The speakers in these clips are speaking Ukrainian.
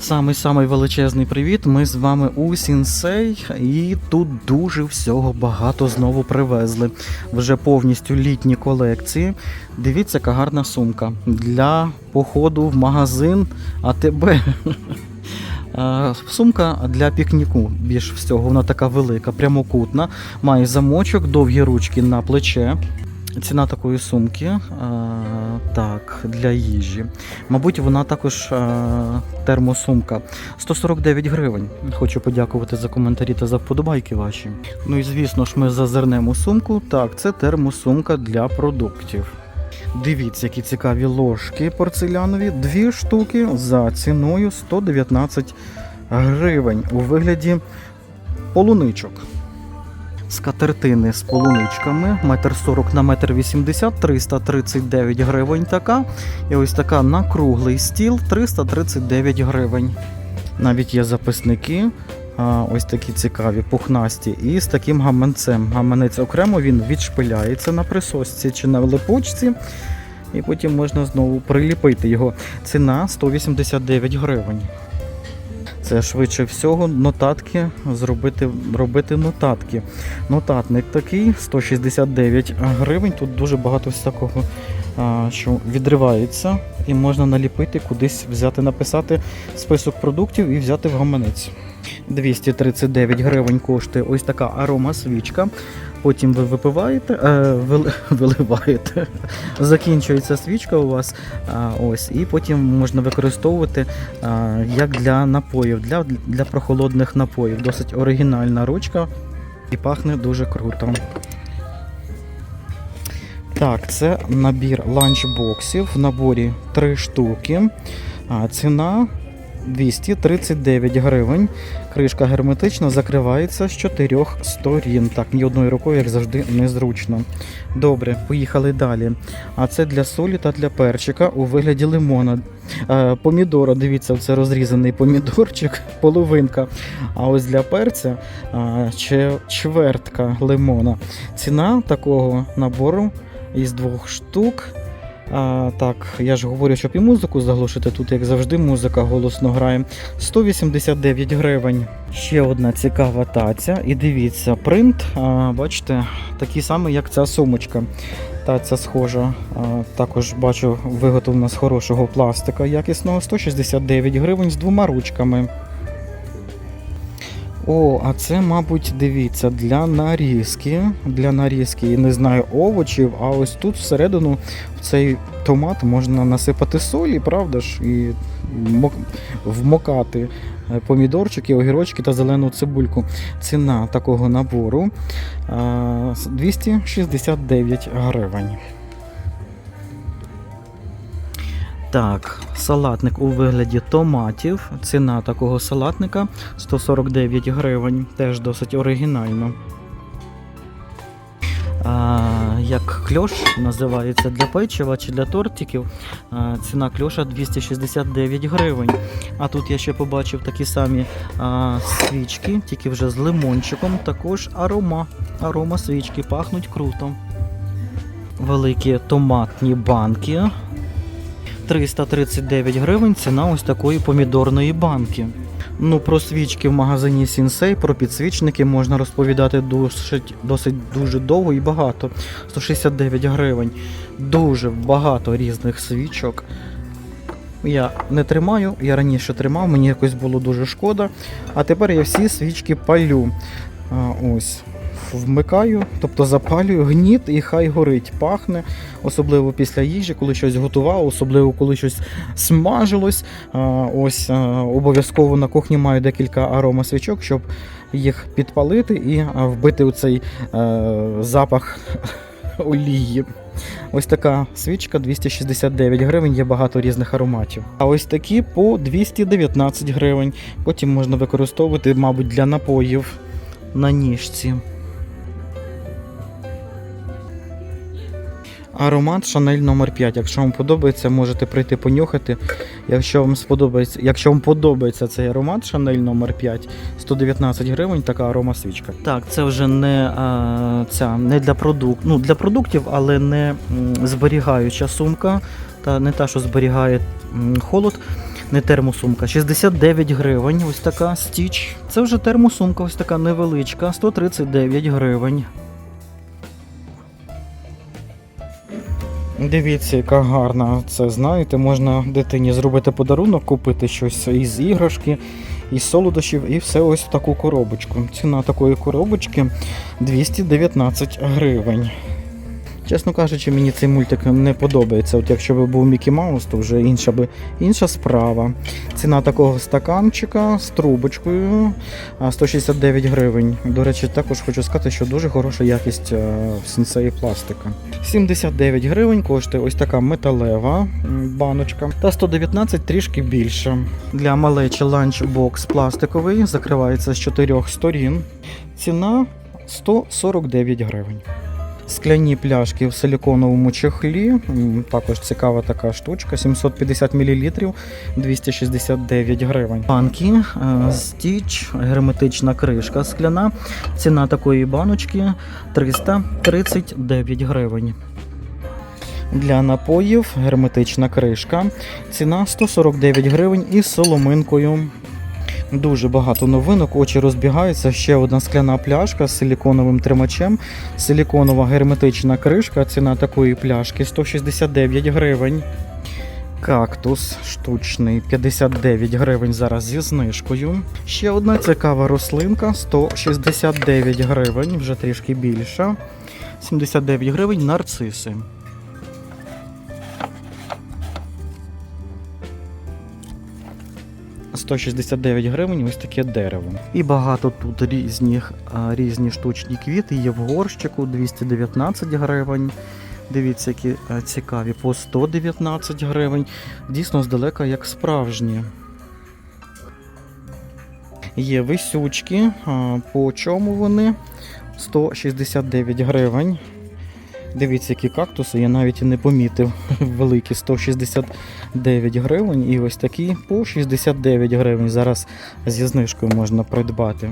Самий-самий величезний привіт. Ми з вами у Сінсей, і тут дуже всього багато знову привезли. Вже повністю літні колекції. Дивіться, яка гарна сумка для походу в магазин АТБ. Е, Сумка для пікніку більш всього, вона така велика, прямокутна, має замочок, довгі ручки на плече. Ціна такої сумки е, так, для їжі. Мабуть, вона також е, термосумка. 149 гривень. Хочу подякувати за коментарі та за вподобайки ваші. Ну і звісно ж, ми зазирнемо сумку. Так, це термосумка для продуктів. Дивіться, які цікаві ложки порцелянові. Дві штуки за ціною 119 гривень у вигляді полуничок. Скатертини з полуничками, метр 40 на метр 80, 339 гривень така. І ось така на круглий стіл 339 гривень. Навіть є записники, ось такі цікаві, пухнасті, і з таким гаманцем. Гаманець окремо він відшпиляється на присосці чи на липучці, і потім можна знову приліпити його. Ціна 189 гривень. Це швидше всього нотатки зробити, робити нотатки. Нотатник такий 169 гривень. Тут дуже багато всякого, що відривається, і можна наліпити, кудись взяти, написати список продуктів і взяти в гаманець. 239 гривень коштує ось така арома свічка. Потім ви випиваєте, е, виливаєте. Закінчується свічка у вас. Ось, і потім можна використовувати як для напоїв, для, для прохолодних напоїв. Досить оригінальна ручка і пахне дуже круто. Так, це набір ланчбоксів. В наборі 3 штуки. Ціна 239 гривень. Кришка герметично закривається з чотирьох сторін. Так, ні одною рукою, як завжди, незручно. Добре, поїхали далі. А це для солі та для перчика у вигляді лимона. Е, помідора, дивіться, це розрізаний помідорчик, половинка. А ось для перця е, чвертка лимона. Ціна такого набору із двох штук. А, так, я ж говорю, щоб і музику заглушити. Тут, як завжди, музика голосно грає. 189 гривень. Ще одна цікава таця. І дивіться, принт, а, бачите, такий самий, як ця сумочка. Таця схожа. А, також бачу, виготовлена з хорошого пластика якісного. 169 гривень з двома ручками. О, а це, мабуть, дивіться, для нарізки. Для нарізки, не знаю, овочів, а ось тут всередину в цей томат можна насипати солі, правда ж, і мок- вмокати е, помідорчики, огірочки та зелену цибульку. Ціна такого набору 269 гривень. Так, салатник у вигляді томатів. Ціна такого салатника 149 гривень. Теж досить оригінально. А, як кльош називається для печива чи для тортиків. А, ціна кльоша 269 гривень. А тут я ще побачив такі самі а, свічки, тільки вже з лимончиком. Також арома. Арома свічки пахнуть круто. Великі томатні банки. 339 гривень ціна ось такої помідорної банки. Ну, про свічки в магазині Сінсей, про підсвічники можна розповідати досить, досить дуже довго і багато. 169 гривень. Дуже багато різних свічок. Я не тримаю, я раніше тримав, мені якось було дуже шкода. А тепер я всі свічки палю. А, ось. Вмикаю, тобто запалюю гніт і хай горить, пахне, особливо після їжі, коли щось готував, особливо коли щось смажилось. Ось обов'язково на кухні маю декілька аромасвічок, щоб їх підпалити і вбити у цей е, запах олії. Ось така свічка 269 гривень, є багато різних ароматів. А ось такі по 219 гривень. Потім можна використовувати, мабуть, для напоїв на ніжці. Аромат Шанель номер 5 Якщо вам подобається, можете прийти понюхати. Якщо вам сподобається, якщо вам подобається цей аромат Шанель номер 5 119 гривень, така арома свічка. Так, це вже не, а, ця, не для продук... ну, для продуктів, але не зберігаюча сумка, та не та, що зберігає холод. не термосумка. 69 гривень. Ось така стіч. Це вже термосумка, ось така невеличка, 139 гривень. Дивіться, яка гарна. Це знаєте, можна дитині зробити подарунок, купити щось із іграшки, із солодощів і все ось в таку коробочку. Ціна такої коробочки 219 гривень. Чесно кажучи, мені цей мультик не подобається. От якщо б був Мікі Маус, то вже інша би інша справа. Ціна такого стаканчика з трубочкою 169 гривень. До речі, також хочу сказати, що дуже хороша якість е, в сенсеї пластика. 79 гривень коштує ось така металева баночка. Та 119 трішки більше. Для малечі ланчбокс пластиковий закривається з чотирьох сторін. Ціна 149 гривень. Скляні пляшки в силіконовому чехлі. Також цікава така штучка. 750 мл 269 гривень. Банки, е, стіч, герметична кришка скляна. Ціна такої баночки 339 гривень. Для напоїв герметична кришка. Ціна 149 гривень із соломинкою. Дуже багато новинок, очі розбігаються. Ще одна скляна пляшка з силіконовим тримачем. Силіконова герметична кришка. Ціна такої пляшки 169 гривень. Кактус штучний 59 гривень зараз зі знижкою. Ще одна цікава рослинка 169 гривень, вже трішки більша. 79 гривень нарциси. – 169 гривень ось таке дерево. І багато тут різні, різні штучні квіти. Є в горщику 219 гривень. Дивіться, які цікаві, по 119 гривень. Дійсно здалека як справжні. Є висючки. По чому вони? 169 гривень. Дивіться, які кактуси, я навіть і не помітив. Великі 169 гривень. І ось такі по 69 гривень. Зараз зі знижкою можна придбати.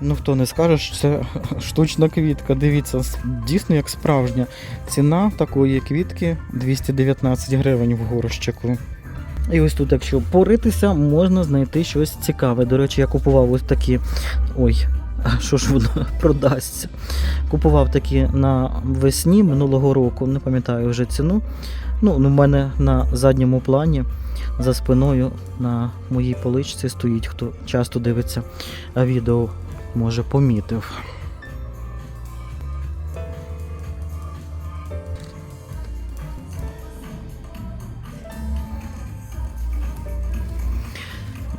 Ну, хто не скаже, що це штучна квітка. Дивіться, дійсно як справжня. Ціна такої квітки 219 гривень в горщику. І ось тут, якщо поритися, можна знайти щось цікаве. До речі, я купував ось такі. Ой, що ж воно продасться? Купував такі на весні минулого року, не пам'ятаю вже ціну. Ну, У в мене на задньому плані за спиною на моїй поличці стоїть, хто часто дивиться відео, може помітив.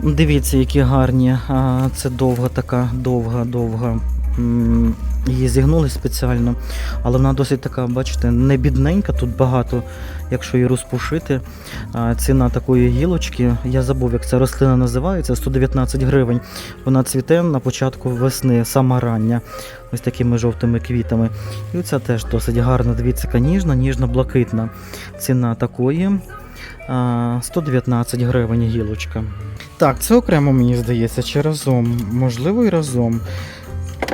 Дивіться, які гарні. Це довга така, довга, довга. Її зігнули спеціально, але вона досить така, бачите, не бідненька, тут багато, якщо її розпушити. Ціна такої гілочки, я забув, як ця рослина називається, 119 гривень. Вона цвіте на початку весни, сама рання, ось такими жовтими квітами. І оця теж досить гарна, дивіться, яка ніжна, ніжно-блакитна. Ціна такої 119 гривень гілочка. Так, це окремо мені здається, чи разом. Можливо, і разом.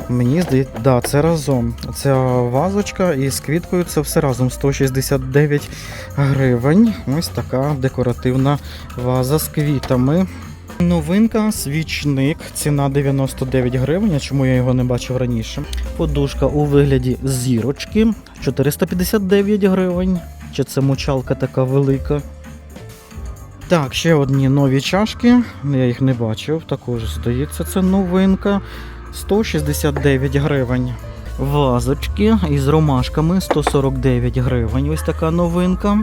Мені здається, да, це разом. Ця вазочка із квіткою це все разом 169 гривень. Ось така декоративна ваза з квітами. Новинка, свічник, ціна 99 гривень. Чому я його не бачив раніше? Подушка у вигляді зірочки 459 гривень. Чи це мочалка така велика? Так, ще одні нові чашки. Я їх не бачив. Також здається, це новинка. 169 гривень. Вазочки із ромашками 149 гривень. Ось така новинка.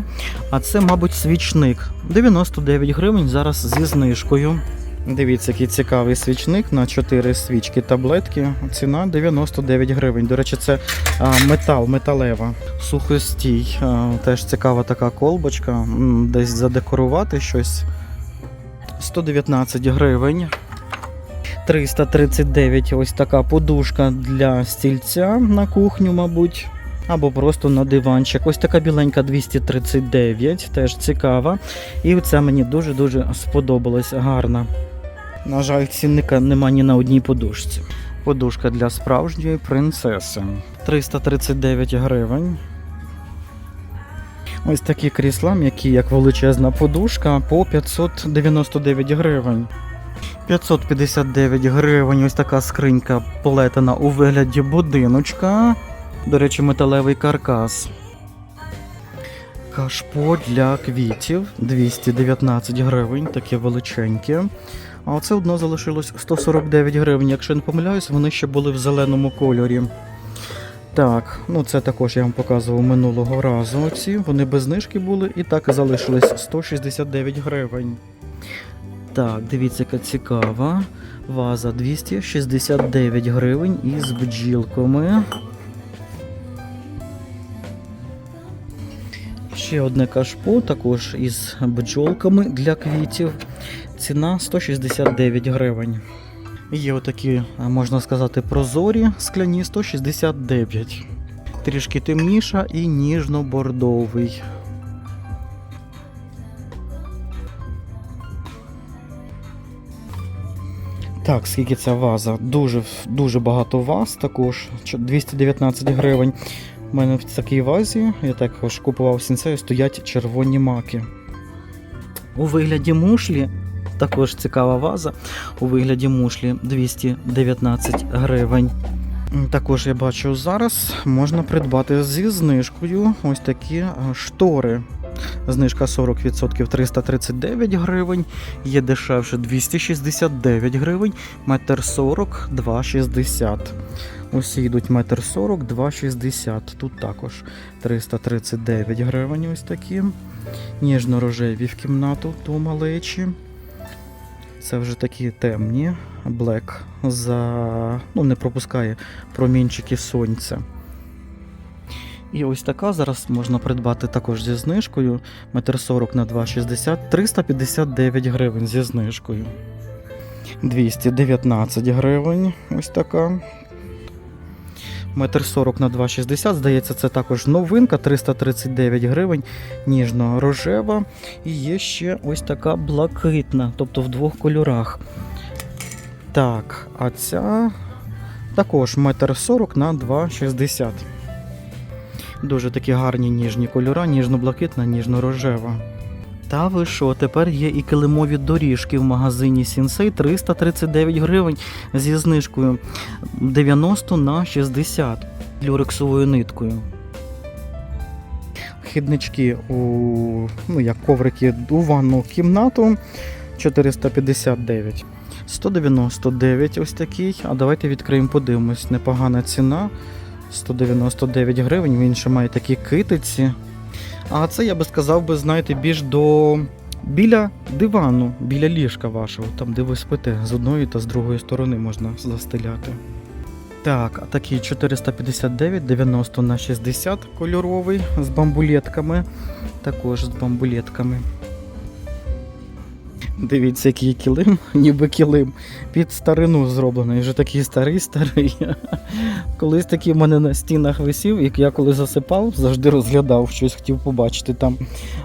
А це, мабуть, свічник. 99 гривень зараз зі знижкою. Дивіться, який цікавий свічник на 4 свічки таблетки. Ціна 99 гривень. До речі, це метал, металева. Сухостій. Теж цікава така колбочка. Десь задекорувати щось. 119 гривень. 339 ось така подушка для стільця на кухню, мабуть. Або просто на диванчик. Ось така біленька 239, теж цікава. І це мені дуже-дуже сподобалось. Гарна. На жаль, цінника нема ні на одній подушці. Подушка для справжньої принцеси. 339 гривень. Ось такі крісла, м'які, як величезна подушка, по 599 гривень. 559 гривень, ось така скринька плетена у вигляді будиночка. До речі, металевий каркас. Кашпо для квітів 219 гривень, таке величеньке. А оце одно залишилось 149 гривень. Якщо не помиляюсь, вони ще були в зеленому кольорі. Так, ну це також я вам показував минулого разу. Оці вони без знижки були і так і залишились 169 гривень. Так, дивіться, яка цікава. Ваза 269 гривень із бджілками. Ще одне кашпо, також із бджолками для квітів. Ціна 169 гривень. Є отакі, можна сказати, прозорі скляні 169. Трішки темніша і ніжно-бордовий. Так, скільки ця ваза? Дуже, дуже багато ваз також. 219 гривень. У мене в такій вазі, я також купував сінцею, стоять червоні маки. У вигляді мушлі, також цікава ваза. У вигляді мушлі 219 гривень. Також я бачу зараз можна придбати зі знижкою ось такі е, штори. Знижка 40% 339 гривень, є дешевше 269 гривень, метр 40 2,60. Усі йдуть метр 40 2,60. Тут також 339 гривень ось такі. Ніжно-рожеві в кімнату до малечі. Це вже такі темні. блек, за... ну, не пропускає промінчики сонця. І ось така зараз можна придбати також зі знижкою. Метр 40 на 2,60, 359 гривень зі знижкою. 219 гривень. Ось така. Метр 40 на 2,60. Здається, це також новинка. 339 гривень. Ніжно-рожева. І є ще ось така блакитна, тобто в двох кольорах. Так, а ця також метр 40 на 2,60. Дуже такі гарні ніжні кольора, ніжно-блакитна, ніжно-рожева. Та ви що, тепер є і килимові доріжки в магазині Сінсей 339 гривень зі знижкою 90 на 60 люрексовою ниткою. Хіднички у ну, як коврики у ванну кімнату 459. 199 ось такий. А давайте відкриємо, подивимось. Непогана ціна. 199 гривень. Він ще має такі китиці. А це я би сказав би, знаєте, більш до біля дивану, біля ліжка вашого, там де ви спите, з одної та з другої сторони можна застеляти. Так, а такий 459, 90 на 60 кольоровий з бамбулетками. Також з бамбулетками. Дивіться, який килим, ніби килим. Під старину зроблений, вже такий старий старий. Колись такий в мене на стінах висів, як я коли засипав, завжди розглядав, щось хотів побачити там.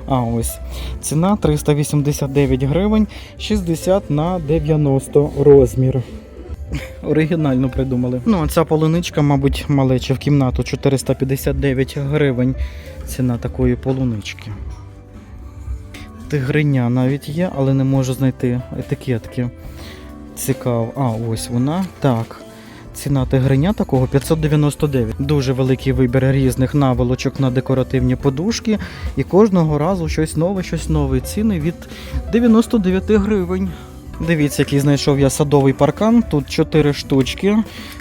А ось ціна 389 гривень, 60 на 90 розмір. Оригінально придумали. Ну, а ця полуничка, мабуть, малеча в кімнату 459 гривень. Ціна такої полунички. Тигриня навіть є, але не можу знайти етикетки. Цікаво. А, ось вона. Так. Ціна тигриня такого 599. Дуже великий вибір різних наволочок на декоративні подушки. І кожного разу щось нове, щось нове. Ціни від 99 гривень. Дивіться, який знайшов я садовий паркан. Тут 4 штучки.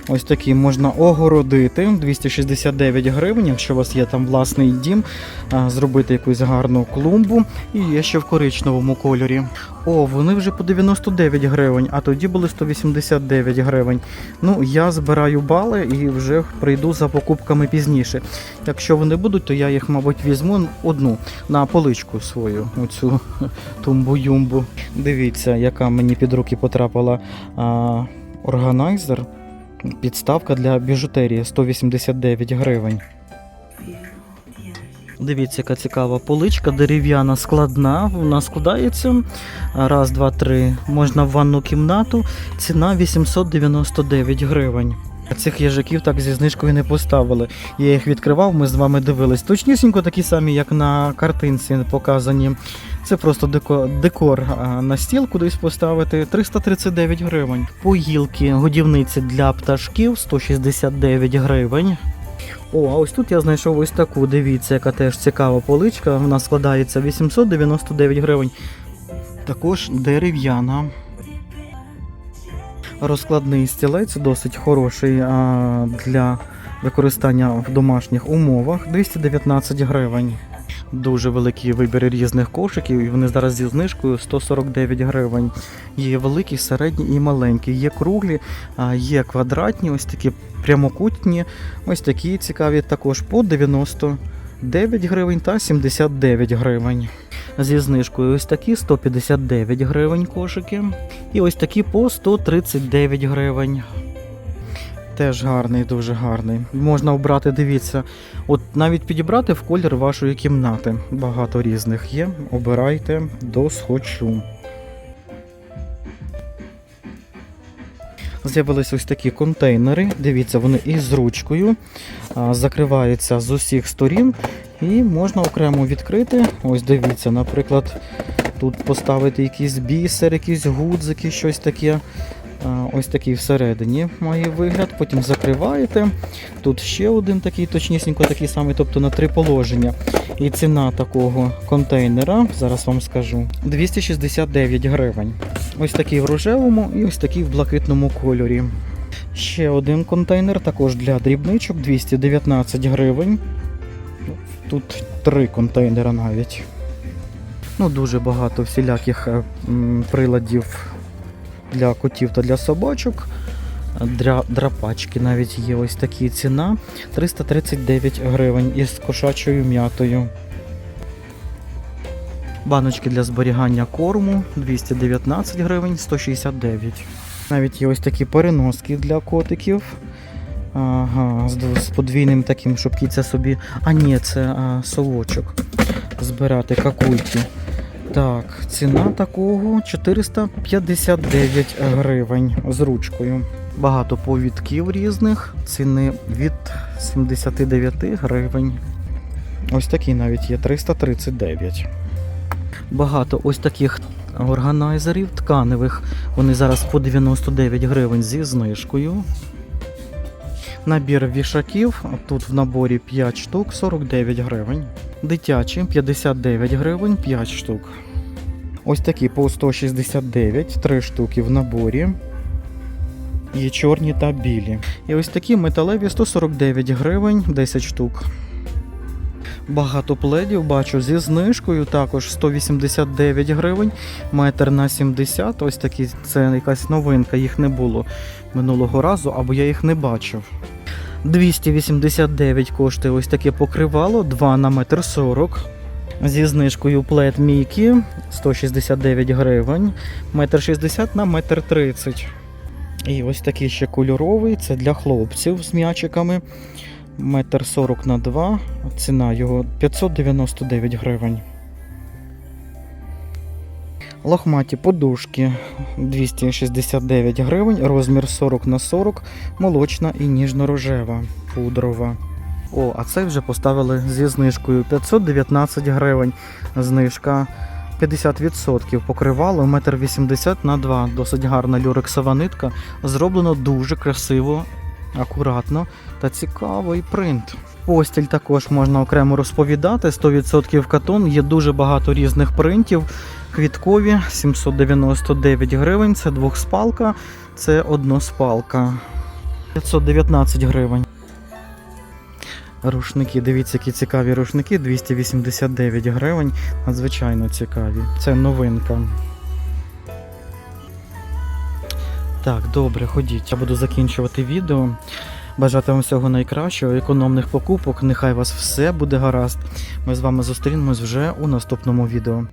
Ось такі можна огородити. 269 гривень, якщо у вас є там власний дім, зробити якусь гарну клумбу. І є ще в коричневому кольорі. О, вони вже по 99 гривень, а тоді були 189 гривень. Ну, я збираю бали і вже прийду за покупками пізніше. Якщо вони будуть, то я їх, мабуть, візьму одну на поличку свою, оцю тумбу-юмбу. Дивіться, яка мені під руки потрапила а, органайзер. Підставка для біжутерії 189 гривень. Дивіться, яка цікава поличка, дерев'яна складна. Вона складається. Раз, два, три. Можна в ванну кімнату. Ціна 899 гривень. Цих їжаків так зі знижкою не поставили. Я їх відкривав, ми з вами дивились. Точнісінько такі самі, як на картинці показані. Це просто деко- декор на стіл кудись поставити. 339 гривень. Поїлки, годівниці для пташків 169 гривень. О, а ось тут я знайшов ось таку. Дивіться, яка теж цікава поличка. Вона складається 899 гривень. Також дерев'яна. Розкладний стілець досить хороший а, для використання в домашніх умовах 219 гривень. Дуже великий вибір різних кошиків, і вони зараз зі знижкою 149 гривень. Є великі, середні і маленькі. Є круглі, є квадратні, ось такі прямокутні, ось такі цікаві також по 99 гривень та 79 гривень. Зі знижкою ось такі 159 гривень кошики. І ось такі по 139 гривень. Теж гарний, дуже гарний. Можна обрати, дивіться, от навіть підібрати в колір вашої кімнати. Багато різних є. Обирайте до схочу. З'явились ось такі контейнери. Дивіться, вони із ручкою закриваються з усіх сторін і можна окремо відкрити. Ось дивіться, наприклад, тут поставити якийсь бісер, якісь гудзики, щось таке. Ось такий всередині має вигляд. Потім закриваєте. Тут ще один такий, точнісінько такий самий, тобто на три положення. І ціна такого контейнера, зараз вам скажу, 269 гривень. Ось такий в рожевому і ось такий в блакитному кольорі. Ще один контейнер, також для дрібничок, 219 гривень. Тут три контейнера навіть. Ну, дуже багато всіляких е, приладів для котів та для собачок. Драпачки навіть є ось такі ціна 339 гривень із кошачою м'ятою. Баночки для зберігання корму 219 гривень 169. Навіть є ось такі переноски для котиків. Ага, з, подвійним таким, щоб кіця собі. А ні, це а, совочок. Збирати какульки. Так, ціна такого 459 гривень з ручкою. Багато повідків різних, ціни від 79 гривень. Ось такий навіть є 339. Багато ось таких органайзерів тканевих. Вони зараз по 99 гривень зі знижкою. Набір вішаків. Тут в наборі 5 штук 49 гривень. Дитячі 59 гривень 5 штук. Ось такі по 169, 3 штуки в наборі. Є чорні та білі. І ось такі металеві 149 гривень 10 штук. Багато пледів бачу зі знижкою, також 189 гривень, метр на 70. Ось такі, це якась новинка, їх не було минулого разу, або я їх не бачив. 289 коштує ось таке покривало, 2 на метр 40. Зі знижкою плед Мікі 169 гривень, метр 60 на метр 30. І ось такий ще кольоровий, це для хлопців з м'ячиками. Метр 40 на 2, ціна його 599 гривень. Лохматі подушки 269 гривень, розмір 40 на 40, молочна і ніжно-рожева, пудрова. О, а це вже поставили зі знижкою 519 гривень. Знижка 50%. Покривало 1,80 м на 2 Досить гарна люрексова нитка. Зроблено дуже красиво, акуратно та цікавий принт. Постіль також можна окремо розповідати. 100% катон, є дуже багато різних принтів. Квіткові 799 гривень, це двохспалка, це односпалка. 519 гривень. Рушники, дивіться, які цікаві рушники, 289 гривень. Надзвичайно цікаві. Це новинка. Так, добре, ходіть. Я буду закінчувати відео. Бажати вам всього найкращого, економних покупок. Нехай вас все буде гаразд. Ми з вами зустрінемось вже у наступному відео.